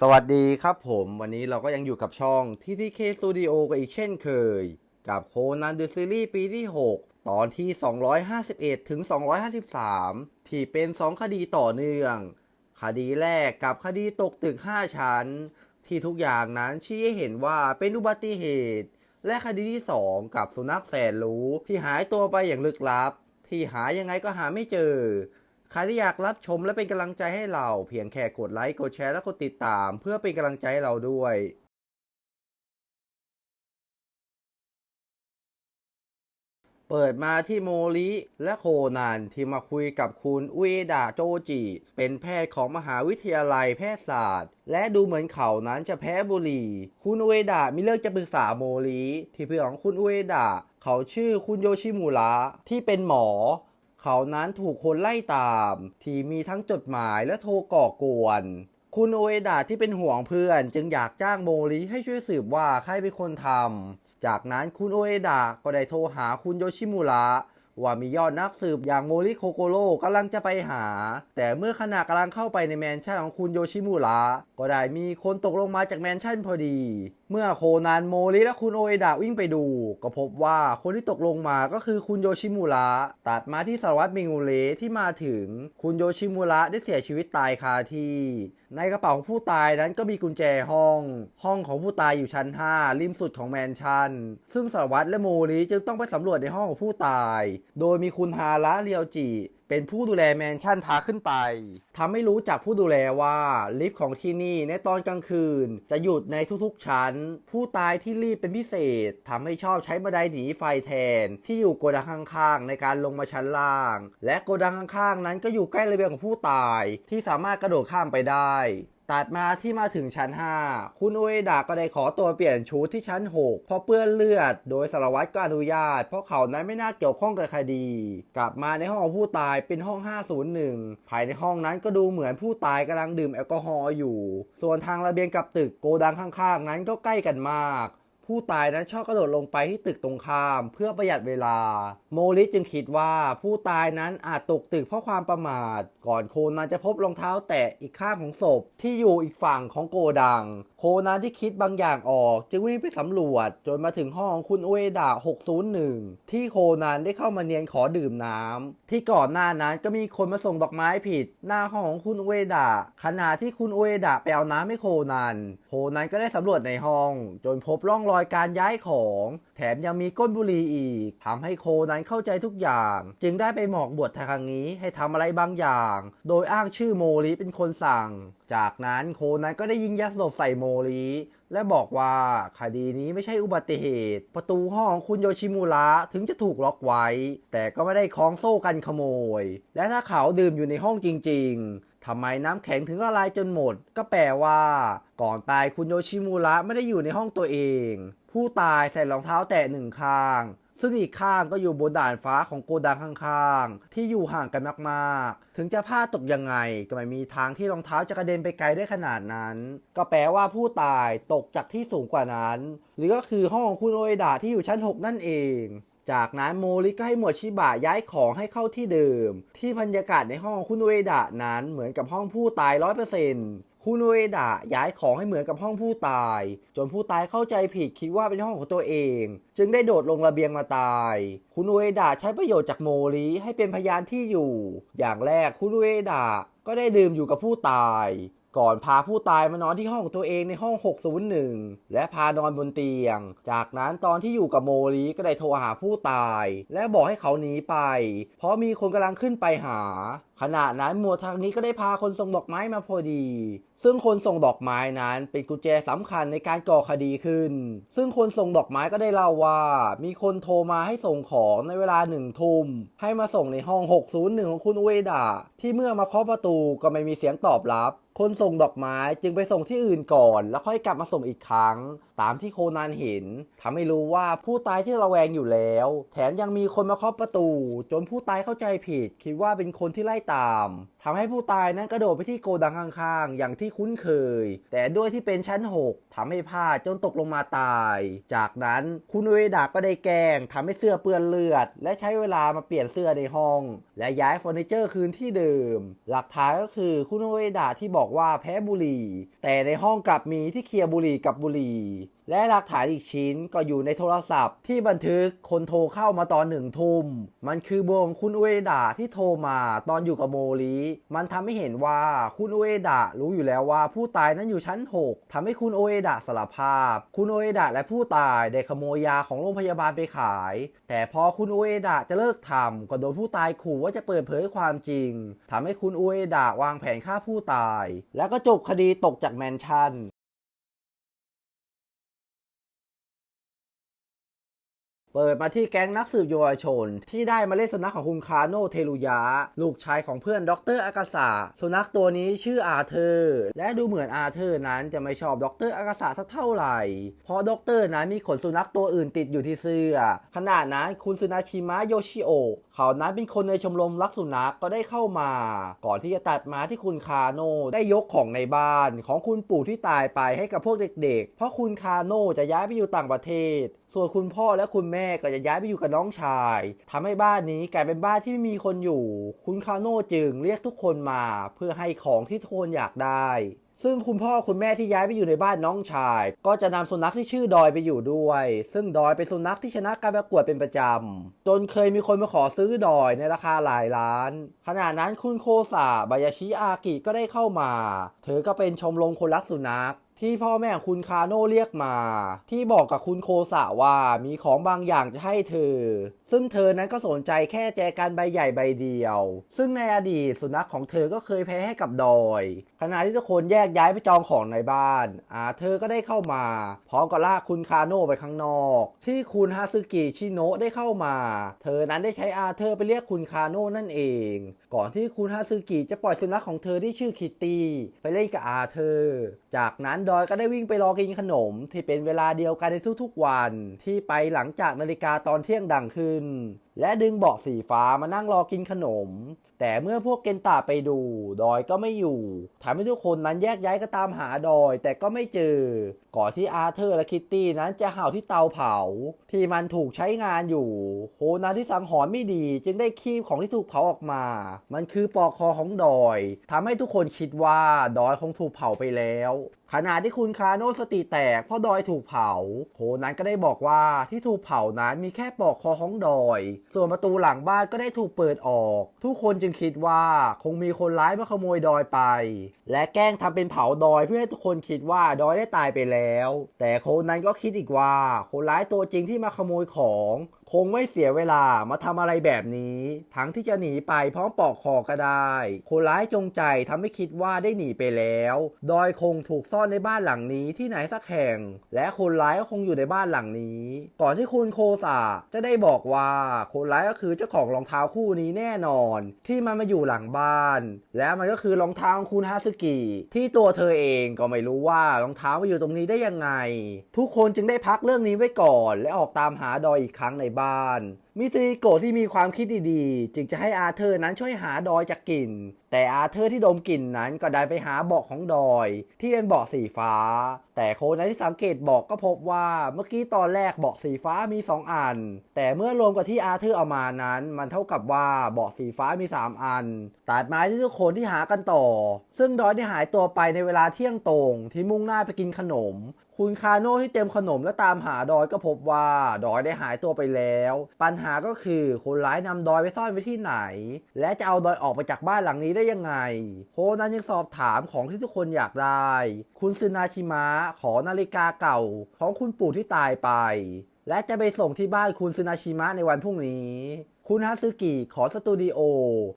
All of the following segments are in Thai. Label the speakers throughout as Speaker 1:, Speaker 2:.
Speaker 1: สวัสดีครับผมวันนี้เราก็ยังอยู่กับช่อง TTK Studio กันอีกเช่นเคย กับโคนันเดอะซีรีส์ปีที่ 6 ตอนที่ 251 ถึง 253 ที่เป็น 2 คดีต่อเนื่อง คดีแรกกับคดีตกตึก 5 ชั้น ที่ทุกอย่างนั้นชี้ให้เห็นว่าเป็นอุบัติเหตุ และคดีที่ 2 กับสุนัขแสนรู้ที่หายตัวไปอย่างลึกลับ ที่หายังไงก็หาไม่เจอ ใครที่อยากรับชมและเป็นกำลังใจให้เรา เพียงแค่กดไลค์กดแชร์และกดติดตาม เพื่อเป็นกำลังใจให้เราด้วยเปิดมาที่โมริและโคนันที่มาคุยกับคุณอุเอดะโจจิ เป็นแพทย์ของมหาวิทยาลัยแพทยศาสตร์ และดูเหมือนเขานั้นจะแพ้บุหรี่ คุณอุเอดะมีเรื่องจะปรึกษาโมริที่เพื่อนของคุณอุเอดะเขาชื่อคุณโยชิมุระที่เป็นหมอ เขานั้นถูกคนไล่ตาม ที่มีทั้งจดหมายและโทรก่อกวน คุณโอเอดะที่เป็นห่วงเพื่อน จึงอยากจ้างโมริให้ช่วยสืบว่าใครเป็นคนทำจากนั้นคุณโอเอดะก็ได้โทรหาคุณโยชิมุระว่ามียอดนักสืบอย่างโมริโคโกโร่กำลังจะไปหา แต่เมื่อขณะกำลังเข้าไปในแมนชั่นของคุณโยชิมุระก็ได้มีคนตกลงมาจากแมนชั่นพอดีเมื่อโคนันโมริและคุณโอเอดะวิ่งไปดู ก็พบว่าคนที่ตกลงมาก็คือคุณโยชิมุระตัดมาที่สารวัตรมิงูเรที่มาถึงคุณโยชิมุระได้เสียชีวิตตายคาที่ ในกระเป๋าของผู้ตายนั้นก็มีกุญแจห้อง ห้องของผู้ตายอยู่ชั้น 5 ริมสุดของแมนชั่น ซึ่งสารวัตรและโมริจึงต้องไปสำรวจในห้องของผู้ตาย โดยมีคุณฮาระเรียวจิ เป็นผู้ดูแลแมนชั่นพาขึ้นไปทำให้รู้จากผู้ดูแลว่าลิฟต์ของที่นี่ในตอนกลางคืน จะหยุดในทุกๆชั้น ผู้ตายที่รีบเป็นพิเศษทำให้ชอบใช้บันไดหนีไฟแทน ที่อยู่โกดังข้างๆ ในการลงมาชั้นล่าง และโกดังข้างๆ นั้นก็อยู่ใกล้ระเบียงของผู้ตาย ที่สามารถกระโดดข้ามไปได้ ตัดมาที่มาถึงชั้น 5 คุณอเอดาก็ได้ขอตัวเปลี่ยนชุดที่ชั้น 6 เพราะเปื้อนเลือด โดยสารวัตรก็อนุญาต เพราะเขานั้นไม่น่าเกี่ยวข้องกับคดี กลับมาในห้องของผู้ตายเป็นห้อง 501 ภายในห้องนั้นก็ดูเหมือนผู้ตายกำลังดื่มแอลกอฮอล์อยู่ ส่วนทางระเบียงกับตึกโกดังข้างๆ นั้นก็ใกล้กันมาก ผู้ตายนั้นชอบกระโดดลงไปที่ตึกตรงข้าม เพื่อประหยัดเวลา โมริจึงคิดว่าผู้ตายนั้นอาจตกตึกเพราะความประมาท ก่อนโคนันจะพบรองเท้าแตะอีกข้างของศพที่อยู่อีกฝั่งของโกดังโคนันที่คิดบางอย่างออก จึงวิ่งไปสำรวจ จนมาถึงห้องคุณอุเอดะ601 ที่โคนันได้เข้ามาเนียนขอดื่มน้ำที่ก่อนหน้านั้นก็มีคนมาส่งดอกไม้ผิด หน้าห้องของคุณอุเอดะขณะที่คุณอุเอดะไปเอาน้ำให้โคนันโคนันก็ได้สำรวจในห้อง จนพบร่องรอยการย้ายของแถมยังมีก้นบุหรี่อีกทำให้โคนันเข้าใจทุกอย่าง จึงได้ไปหมอกบวชทางนี้ให้ทำอะไรบางอย่าง โดยอ้างชื่อโมริเป็นคนสั่ง จากนั้นโคนันก็ได้ยิงยาสลบใส่โมริและบอกว่าคดีนี้ไม่ใช่อุบัติเหตุ ประตูห้องของคุณโยชิมุระถึงจะถูกล็อกไว้ แต่ก็ไม่ได้คล้องโซ่กันขโมย และถ้าเขาดื่มอยู่ในห้องจริง ๆทำไมน้ำแข็งถึงละลายจนหมด ก็แปลว่า ก่อนตายคุณโยชิมุระไม่ได้อยู่ในห้องตัวเอง ผู้ตายใส่รองเท้าแตะหนึ่งข้าง ซึ่งอีกข้างก็อยู่บนด่านฟ้าของโกดังข้างๆ ที่อยู่ห่างกันมากๆ ถึงจะพลาดตกยังไง ก็ไม่มีทางที่รองเท้าจะกระเด็นไปไกลได้ขนาดนั้น ก็แปลว่าผู้ตายตกจากที่สูงกว่านั้น หรือก็คือห้องของคุณโอเอดะที่อยู่ชั้น 6 นั่นเองจากนั้นโมริก็ให้หมวดชิบะย้ายของให้เข้าที่เดิม ที่บรรยากาศในห้องคุณเอดะนั้นเหมือนกับห้องผู้ตายร้อยเปอร์เซ็นต์ คุณอุเอดะย้ายของให้เหมือนกับห้องผู้ตาย จนผู้ตายเข้าใจผิดคิดว่าเป็นห้องของตัวเอง จึงได้โดดลงระเบียงมาตาย คุณอุเอดะใช้ประโยชน์จากโมริให้เป็นพยานที่อยู่ อย่างแรกคุณอุเอดะก็ได้ดื่มอยู่กับผู้ตาย ก่อนพาผู้ตายมานอนที่ห้องของตัวเองในห้อง 601 และพานอนบนเตียง จากนั้นตอนที่อยู่กับโมริก็ได้โทรหาผู้ตาย และบอกให้เขาหนีไป เพราะมีคนกำลังขึ้นไปหาขณะนั้นหมวดทางนี้ก็ได้พาคนส่งดอกไม้มาพอดี ซึ่งคนส่งดอกไม้นั้นเป็นกุญแจสำคัญในการก่อคดีขึ้น ซึ่งคนส่งดอกไม้ก็ได้เล่าว่า มีคนโทรมาให้ส่งของในเวลาหนึ่งทุ่มให้มาส่งในห้อง 601 ของคุณอุเอดะที่เมื่อมาเคาะประตูก็ไม่มีเสียงตอบรับ คนส่งดอกไม้จึงไปส่งที่อื่นก่อน แล้วค่อยกลับมาส่งอีกครั้ง ตามที่โคนันเห็นทำให้รู้ว่าผู้ตายที่ระแวงอยู่แล้ว แถมยังมีคนมาเคาะประตู จนผู้ตายเข้าใจผิด คิดว่าเป็นคนที่ไล่ตามททำให้ผู้ตายนั้นกระโดดไปที่โกดังข้างๆ อย่างที่คุ้นเคย แต่ด้วยที่เป็นชั้น 6ทำให้พลาดจนตกลงมาตาย จากนั้นคุณเอดะก็ได้แกล้งทำให้เสื้อเปื้อนเลือด และใช้เวลามาเปลี่ยนเสื้อในห้อง และย้ายเฟอร์นิเจอร์คืนที่เดิม หลักฐานก็คือคุณเอดะที่บอกว่าแพ้บุหรี่ แต่ในห้องกลับมีที่เคลียร์บุหรี่กับบุหรี่และหลักฐานอีกชิ้นก็อยู่ในโทรศัพท์ ที่บันทึกคนโทรเข้ามาตอนหนึ่งทุ่ม มันคือเบอร์ของคุณอุเอดะที่โทรมาตอนอยู่กับโมริมันทำให้เห็นว่าคุณอุเอดะรู้อยู่แล้วว่าผู้ตายนั้นอยู่ชั้น 6ทำให้คุณโอเอดะสารภาพ คุณโอเอดะและผู้ตายได้ขโมยยาของโรงพยาบาลไปขาย แต่พอคุณโอเอดะจะเลิกทำก็โดนผู้ตายขู่ว่าจะเปิดเผยความจริงทำให้คุณโอเอดะวางแผนฆ่าผู้ตาย แล้วก็จบคดีตกจากแมนชั่น เปิดมาที่แก๊งนักสืบเยาวชน ที่ได้มาเล่นสุนัขของคุณคาโนเทลุยะลูกชายของเพื่อนด็อกเตอร์อากาสะสุนัขตัวนี้ชื่ออาเธอร์และดูเหมือนอาเธอร์นั้นจะไม่ชอบด็อกเตอร์อากาสะสักเท่าไหร่ เพราะด็อกเตอร์นั้นมีขนสุนัขตัวอื่นติดอยู่ที่เสื้อขนาดนั้นคุณซุนาชิมะโยชิโอะ เขานั้นเป็นคนในชมรมรักสุนัขก็ได้เข้ามา ก่อนที่จะตัดมาที่คุณคาโนได้ยกของในบ้าน ของคุณปู่ที่ตายไปให้กับพวกเด็ก ๆ เพราะคุณคาโนจะย้ายไปอยู่ต่างประเทศ ส่วนคุณพ่อและคุณแม่ก็จะย้ายไปอยู่กับน้องชายทำให้บ้านนี้กลายเป็นบ้านที่ไม่มีคนอยู่ คุณคาโน่จึงเรียกทุกคนมา เพื่อให้ของที่ทุกคนอยากได้ ซึ่งคุณพ่อคุณแม่ที่ย้ายไปอยู่ในบ้านน้องชาย ก็จะนำสุนัขที่ชื่อดอยไปอยู่ด้วย ซึ่งดอยเป็นสุนัขที่ชนะการประกวดเป็นประจำ จนเคยมีคนมาขอซื้อดอยในราคาหลายล้าน ขณะนั้นคุณโคซาบายาชิอากิก็ได้เข้ามา เธอก็เป็นชมรมคนรักสุนัข ที่พ่อแม่คุณคาโน่เรียกมา ที่บอกกับคุณโคสะว่ามีของบางอย่างจะให้เธอ ซึ่งเธอนั้นก็สนใจแค่แจกันใบใหญ่ใบเดียว ซึ่งในอดีตสุนัขของเธอก็เคยแพ้ให้กับดอย ขณะที่ทุกคนแยกย้ายไปจองของในบ้านอาเธอก็ได้เข้ามา พร้อมกับลากคุณคาโน่ไปข้างนอก ที่คุณฮาซึกิชิโนะได้เข้ามา เธอนั้นได้ใช้อาเธอไปเรียกคุณคาโน่นั่นเอง ก่อนที่คุณฮาซึกิจะปล่อยสุนัขของเธอที่ชื่อคิตตี้ไปเล่นกับอาเธอ จากนั้นดอยก็ได้วิ่งไปรอกินขนม ที่เป็นเวลาเดียวกันในทุกๆวัน ที่ไปหลังจากนาฬิกาตอนเที่ยงดังขึ้น และดึงเบาะสีฟ้ามานั่งรอกินขนม แต่เมื่อพวกเกนตาไปดู ดอยก็ไม่อยู่ทำให้ทุกคนนั้นแยกย้ายก็ตามหาดอย แต่ก็ไม่เจอ ก่อนที่อาเธอร์และคิตตี้นั้นจะเห่าที่เตาเผา ที่มันถูกใช้งานอยู่โคนาที่สังหรณ์ไม่ดี จึงได้คีบของที่ถูกเผาออกมา มันคือปอกคอของดอยทำให้ทุกคนคิดว่าดอยคงถูกเผาไปแล้วขณะที่คุณคาโนสติแตกเพราะดอยถูกเผา โคนั้นก็ได้บอกว่าที่ถูกเผานั้นมีแค่ปอกคอของดอย ส่วนประตูหลังบ้านก็ได้ถูกเปิดออก ทุกคนจึงึงคิดว่าคงมีคนร้ายมาขโมยดอยไป และแกล้งทำเป็นเผาดอยเพื่อให้ทุกคนคิดว่าดอยได้ตายไปแล้ว แต่คนนั้นก็คิดอีกว่าคนร้ายตัวจริงที่มาขโมยของ งไม่เสียเวลามาทำอะไรแบบนี้ ทั้งที่จะหนีไปพร้อมปอกคอก็ได้ คนร้ายจงใจทำให้คิดว่าได้หนีไปแล้ว ดอยคงถูกซ่อนในบ้านหลังนี้ที่ไหนสักแห่ง และคนร้ายก็คงอยู่ในบ้านหลังนี้ ก่อนที่คุณโคสาจะได้บอกว่าคนร้ายก็คือเจ้าของรองเท้าคู่นี้แน่นอน ที่มันมาอยู่หลังบ้าน และมันก็คือรองเท้าของคุณฮาสึกิที่ตัวเธอเองก็ไม่รู้ว่ารองเท้ามาอยู่ตรงนี้ได้ยังไง ทุกคนจึงได้พักเรื่องนี้ไว้ก่อน และออกตามหาดอยอีกครั้งในบ้านาน มิซิโกะที่มีความคิดดีๆ จึงจะให้อาเธอร์นั้นช่วยหาดอยจากกลิ่น แต่อาเธอร์ที่ดมกลิ่นนั้นก็ได้ไปหาเบาะของดอย ที่เป็นเบาะสีฟ้า แต่โคนนั้นที่สังเกตเบอกก็พบว่าเมื่อกี้ตอนแรกเบาะสีฟ้ามี 2 อัน แต่เมื่อรวมกับที่อาเธอร์เอามานั้น มันเท่ากับว่าเบาะสีฟ้ามี 3 อัน ตัดไม้ที่ทุกคนที่หากันต่อ ซึ่งดอยได้หายตัวไปในเวลาเที่ยงตรงที่มุ่งหน้าไปกินขนมคุณคาโน่ที่เต็มขนมและตามหาดอยก็พบว่าดอยได้หายตัวไปแล้ว ปัญหาก็คือคนร้ายนำดอยไปซ่อนไว้ที่ไหน และจะเอาดอยออกไปจากบ้านหลังนี้ได้ยังไง โคนันยังสอบถามของที่ทุกคนอยากได้ คุณซึนาชิมะขอนาฬิกาเก่า ของคุณปู่ที่ตายไป และจะไปส่งที่บ้านคุณซึนาชิมะในวันพรุ่งนี้ คุณฮาซึกิขอสตูดิโอ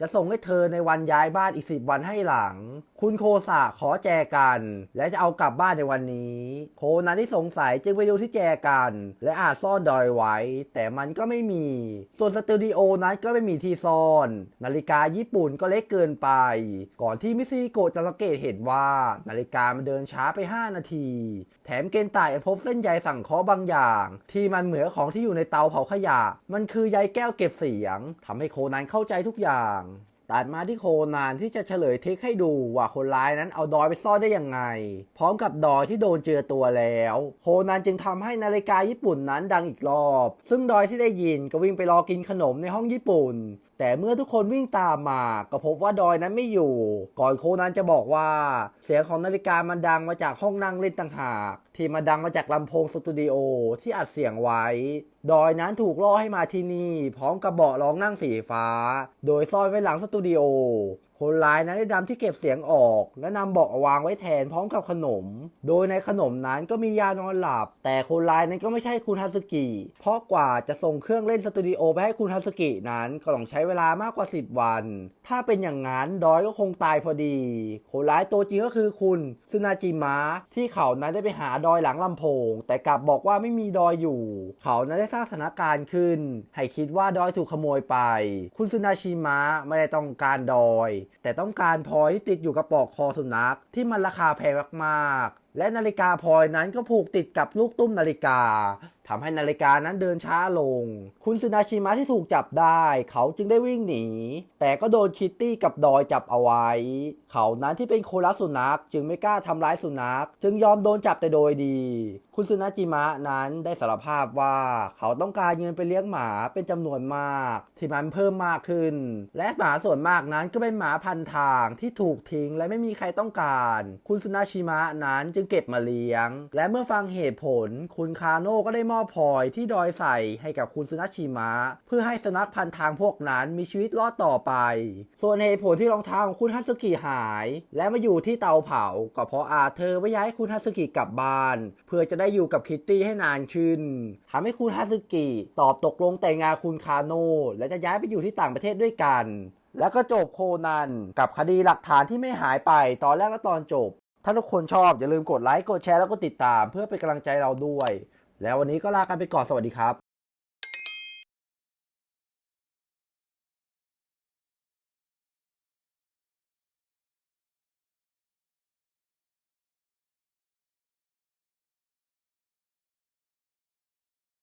Speaker 1: จะส่งให้เธอในวันย้ายบ้านอีกสิบวันให้หลัง คุณโคสะขอแจกัน และจะเอากลับบ้านในวันนี้ โคนั้นที่สงสัยจึงไปดูที่แจกัน และอาจซ่อนดอยไว้ แต่มันก็ไม่มี ส่วนสตูดิโอนั้นก็ไม่มีที่ซ่อน นาฬิกาญี่ปุ่นก็เล็กเกินไป ก่อนที่มิซิโกะจะสังเกตเห็นว่านาฬิกามันเดินช้าไป 5 นาที แถมเกนไตยังพบเส้นใยสั่งเคราะห์บางอย่าง ที่มันเหมือนของที่อยู่ในเตาเผาขยะ มันคือใยแก้วเก็บเสียงทำให้โคนันเข้าใจทุกอย่างตัดมาที่โคนันที่จะเฉลยเทคให้ดูว่าคนร้ายนั้นเอาดอยไปซ่อนได้ยังไง พร้อมกับดอยที่โดนเจือตัวแล้ว โคนันจึงทำให้นาฬิกาญี่ปุ่นนั้นดังอีกรอบ ซึ่งดอยที่ได้ยินก็วิ่งไปรอกินขนมในห้องญี่ปุ่น แต่เมื่อทุกคนวิ่งตามมาก็พบว่าดอยนั้นไม่อยู่ ก่อนโคนั้นจะบอกว่า เสียงของนาฬิกามันดังมาจากห้องนั่งเล่นต่างหาก ที่มาดังมาจากลำโพงสตูดิโอที่อัดเสียงไว้ ดอยนั้นถูกล่อให้มาที่นี่ พร้อมกับเบาะรองนั่งสีฟ้า โดยซ่อนไว้หลังสตูดิโอ คนร้ายนั้นได้นำที่เก็บเสียงออก และนำเบาะวางไว้แทนพร้อมกับขนม โดยในขนมนั้นก็มียานอนหลับ แต่คนร้ายนั้นก็ไม่ใช่คุณฮัสกิ เพราะกว่าจะส่งเครื่องเล่นสตูดิโอไปให้คุณฮัสกินั้นก็ต้องใช้เวลามากกว่า 10 วัน ถ้าเป็นอย่างนั้นดอยก็คงตายพอดี คนร้ายตัวจริงก็คือคุณซึนาจิมะที่เขานั้นได้ไปหาดอยหลังลำโพง แต่กลับบอกว่าไม่มีดอยอยู่ เขานั้นได้สร้างสถานการณ์ขึ้น ให้คิดว่าดอยถูกขโมยไป คุณซึนาชิมะไม่ได้ต้องการดอยแต่ต้องการพลอยที่ติดอยู่กับปลอกคอสุนัขที่มันราคาแพงมากๆ และนาฬิกาพลอยนั้นก็ผูกติดกับลูกตุ้มนาฬิกา ทำให้นาฬิกานั้นเดินช้าลง คุณซึนาชิมะที่ถูกจับได้ เขาจึงได้วิ่งหนี แต่ก็โดนคิตตี้กับดอยจับเอาไว้ เขานั้นที่เป็นโครักสุนัขจึงไม่กล้าทำร้ายสุนัข จึงยอมโดนจับแต่โดยดี คุณซึนาจิมะนั้นได้สารภาพว่าเขาต้องการเงินไปเลี้ยงหมาเป็นจำนวนมาก ที่มันเพิ่มมากขึ้น และหมาส่วนมากนั้นก็เป็นหมาพันทางที่ถูกทิ้งและไม่มีใครต้องการ คุณซึนาชิมะนั้นจึงเก็บมาเลี้ยง และเมื่อฟังเหตุผล คุณคาโน่ก็ได้มอบพลอยที่ดอยใส่ให้กับคุณซึนาชิมะ เพื่อให้สุนัขพันทางพวกนั้นมีชีวิตรอดต่อไป ส่วนเหตุผลที่รองเท้าของคุณฮัตสึกิหาย และมาอยู่ที่เตาเผาก็เพราะอาเธอร์ไม่ย้ายคุณฮัตสึกิกลับบ้าน เพื่อจะได้อยู่กับคิตตี้ให้นานขึ้นทำให้คุณฮัตสึกิตอบตกลงแต่งงานคุณคาโน่และจะย้ายไปอยู่ที่ต่างประเทศด้วยกัน แล้วก็จบโคนันกับคดีหลักฐานที่ไม่หายไปตอนแรกและตอนจบ ถ้าทุกคนชอบอย่าลืมกดไลค์กดแชร์แล้วก็ติดตาม เพื่อเป็นกำลังใจเราด้วย แล้ววันนี้ก็ลากันไปก่อนสวัสดีครับ